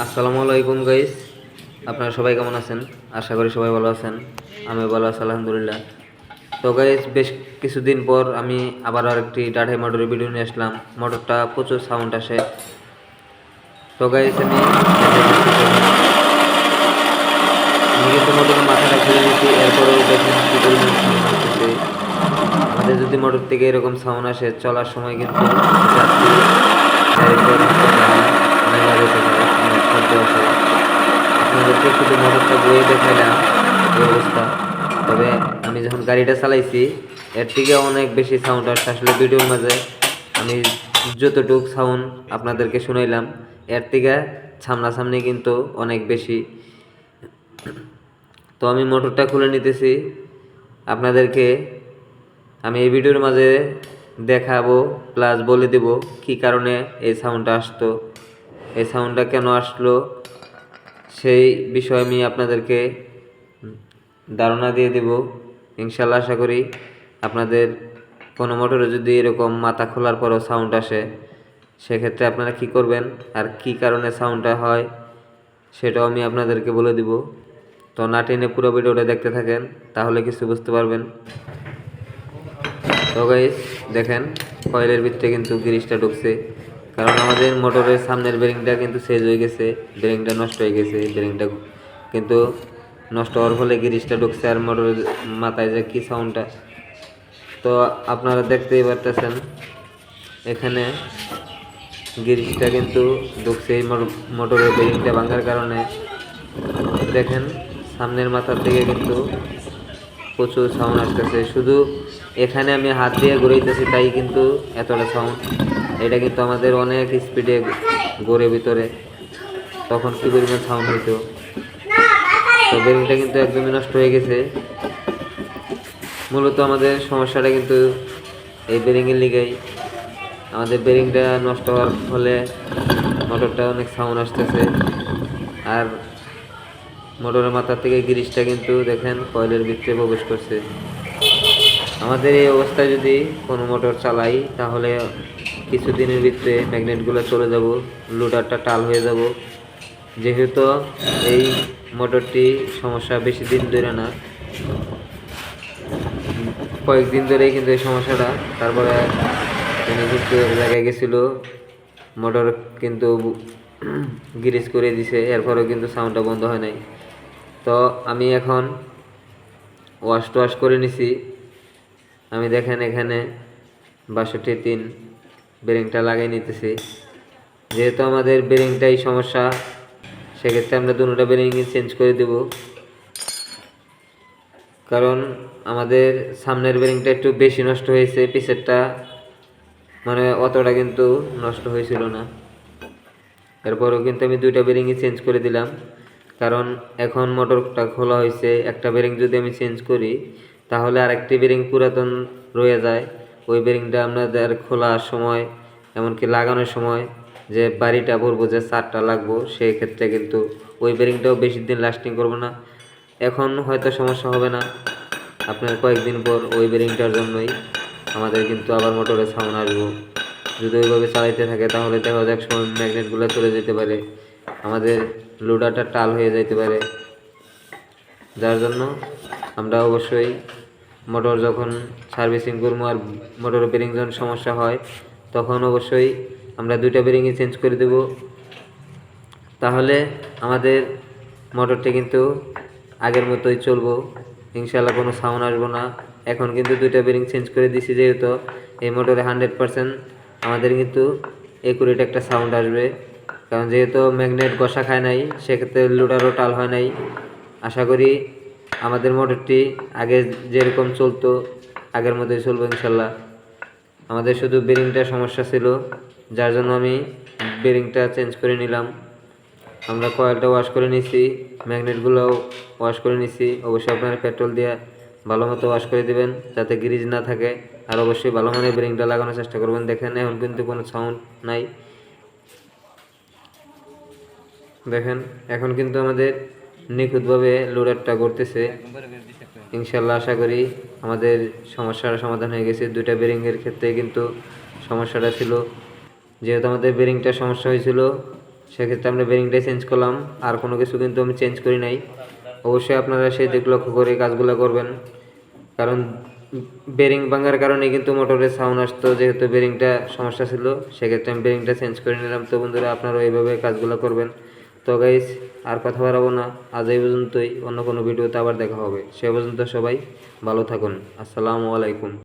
আসসালামু আলাইকুম গাইস আপনারা সবাই কেমন আছেন? আশা করি সবাই ভালো আছেন। আমি ভালো আছি, আলহামদুলিল্লাহ। তো গাইস বেশ কিছুদিন পর আমি আবার আরেকটি ডাটাই মোটরের ভিডিও নিয়ে আসলাম। মোটরটা প্রচুর সাউন্ড আসে। তো গাইস আমি আমাদের যদি মোটর থেকে এরকম সাউন্ড আসে, চলার সময় কিন্তু যাত্রী গাড়িতে নষ্ট হয় না, মেলা যেতে পারে, অনেক শব্দ আসে। আপনাদেরকে শুধু মোটরটা বয়ে দেখাইলাম অবস্থা। তবে আমি যখন গাড়িটা চালাইছি, এর থেকে অনেক বেশি সাউন্ড আসছে। আসলে ভিডিওর মাঝে আমি যতটুক সাউন্ড আপনাদেরকে শুনাইলাম, এর থেকে সামনাসামনি কিন্তু অনেক বেশি। তো আমি মোটরটা খুলে নিতেছি। আপনাদেরকে আমি এই ভিডিওর মাঝে দেখাবো প্লাস বলে দেব কি কারণে এই সাউন্ডটা আসতো। এই সাউন্ডটা কেন আসলো? সেই বিষয়ে আমি আপনাদেরকে ধারণা দিয়ে দেব। ইনশাল্লাহ আশা করি আপনাদের কোনো মোটরে যদি এরকম মাথা খোলার পরও সাউন্ড আসে, সেক্ষেত্রে আপনারা কি করবেন আর কি কারণে সাউন্ডটা হয় সেটাও আমি আপনাদেরকে বলে দিব। তো না টেনে পুরো ভিডিওটা দেখতে থাকেন, তাহলে কিছু বুঝতে পারবেন। তো গাইস দেখেন কয়েলের ভিতরে কিন্তু গ্রিসটা ঢুকছে। কারণ আমাদের মোটরের সামনের বেরিংটা কিন্তু সেজ হয়ে গেছে বেরিংটা নষ্ট হয়ে গেছে বেরিংটা কিন্তু নষ্ট হওয়ার ফলে গ্রিসটা ঢুকছে আর মোটরের মাথায় যে কী সাউন্ডটা তো আপনারা দেখতেই পারতেছেন, এখানে গ্রিসটা কিন্তু ঢুকছে এই মোটর- মোটরের বেরিংটা ভাঙার কারণে। দেখেন, সামনের মাথার দিকে কিন্তু প্রচুর সাউন্ড আসতেছে। শুধু এখানে আমি হাত দিয়ে ঘুরাইতেছি, তাই কিন্তু এতটা সাউন্ড এটা কিন্তু আমাদের অনেক স্পিডে গড়ে ভিতরে। তখন কি পরিমাণ সাউন্ড হইতো? তো বেরিংটা কিন্তু একদমই নষ্ট হয়ে গেছে। মূলত আমাদের সমস্যাটা কিন্তু এই বেরিংয়ের লিগেই। আমাদের বেরিংটা নষ্ট হওয়ার ফলে মোটরটা অনেক সাউন্ড আসতেছে। আর মোটরের মাথা থেকে গ্রিসটা কিন্তু দেখেন কয়েলের ভিতরে প্রবেশ করছে। আমাদের এই অবস্থায় যদি কোনো মোটর চালাই, তাহলে কিছুদিনের ভিতরে ম্যাগনেটগুলো চলে যাব, লোডারটা টাল হয়ে যাব। যেহেতু এই মোটরটি সমস্যা বেশি দিন ধরে না, কয়েকদিন ধরেই কিন্তু এই সমস্যাটা। তারপরে কিন্তু জায়গায় গেছিল, মোটর কিন্তু গ্রিস করে দিছে এরপরেও কিন্তু সাউন্ডটা বন্ধ হয় নাই। তো আমি এখন ওয়াশ টোয়াশ করে নিছি। আমি দেখেন এখানে বাষট্টি তিন বেরিংটা লাগিয়ে নিতেছি। যেহেতু আমাদের বেরিংটাই সমস্যা, সেক্ষেত্রে আমরা দুটো বেরিংই চেঞ্জ করে দেব। কারণ আমাদের সামনের বেরিংটা একটু বেশি নষ্ট হয়েছে পিছেরটা মানে অতটা কিন্তু নষ্ট হয়েছিল না। এরপরও কিন্তু আমি দুইটা বেরিংই চেঞ্জ করে দিলাম। কারণ এখন মোটরটা খোলা হয়েছে, একটা বেরিং যদি আমি চেঞ্জ করি, তাহলে আরেকটি বেরিং পুরাতন রয়ে যায়। ওই বেরিংটা আপনাদের খোলার সময়, এমনকি লাগানোর সময় যে বাড়িটা ভরবো, যে চারটা লাগবো, সেই ক্ষেত্রে কিন্তু ওই বেরিংটাও বেশি দিন লাস্টিং করব না। এখন হয়তো সমস্যা হবে না। আপনার কয়েকদিন পর ওই বেরিংটার জন্যই আমাদের কিন্তু আবার মোটরে সাউন্ড আসব। যদি ওইভাবে চালাইতে থাকে, তাহলে দেখা যাক সময় ম্যাগনেটগুলো চলে যেতে পারে। আমাদের লোডারটা টাল হয়ে যেতে পারে। যার জন্য আমরা অবশ্যই মোটর যখন সার্ভিসিং করব আর মোটর বেরিং যখন সমস্যা হয়, তখন অবশ্যই আমরা দুইটা বেরিংই চেঞ্জ করে দেব। তাহলে আমাদের মোটরটি কিন্তু আগের মতোই চলবো। ইনশাল্লাহ কোনো সাউন্ড আসব না। এখন কিন্তু দুইটা বেরিং চেঞ্জ করে দিছি যেহেতু, এই মোটরে হান্ড্রেড পারসেন্ট আমাদের কিন্তু একুরেট একটা সাউন্ড আসবে। কারণ যেহেতু ম্যাগনেট ঘষা খায় নাই, সেক্ষেত্রে লোডারও টাল হয় নাই। আশা করি আমাদের মোটরটি আগে যেরকম চলতো, আগের মতোই চলবে ইনশাল্লাহ। আমাদের শুধু বেরিংটা সমস্যা ছিল, যার জন্য আমি বেরিংটা চেঞ্জ করে নিলাম। আমরা কয়েলটা ওয়াশ করে নিছি ম্যাগনেটগুলোও ওয়াশ করে নিছি। অবশ্যই আপনারা পেট্রোল দিয়ে ভালো মতো ওয়াশ করে দিবেন, যাতে গ্রিজ না থাকে। আর অবশ্যই ভালো মানের বেরিংটা লাগানোর চেষ্টা করবেন। দেখেন, এখন কিন্তু কোনো সাউন্ড নাই। দেখেন, এখন কিন্তু আমাদের নিখুঁতভাবে লোডারটা করতেছে ইনশাল্লাহ আশা করি আমাদের সমস্যার সমাধান হয়ে গেছে। দুইটা বেরিংয়ের ক্ষেত্রে কিন্তু সমস্যাটা ছিল। যেহেতু আমাদের বেরিংটা সমস্যা হয়েছিল, সেক্ষেত্রে আমরা বেরিংটাই চেঞ্জ করলাম। আর কোনো কিছু কিন্তু আমি চেঞ্জ করি নাই। অবশ্যই আপনারা সেই দিক লক্ষ্য করে কাজগুলো করবেন। কারণ বেরিং ভাঙার কারণে কিন্তু মোটরের সাউন্ড আসতো। যেহেতু বেরিংটা সমস্যা ছিল, সেক্ষেত্রে আমি বেরিংটা চেঞ্জ করে নিলাম। তো বন্ধুরা আপনারা এইভাবে কাজগুলো করবেন। তো গাইস আর কথা বাড়াবো না। আজ এই পর্যন্তই। অন্য কোনো ভিডিওতে আবার দেখা হবে। সে পর্যন্ত সবাই ভালো থাকুন। আসসালামু আলাইকুম।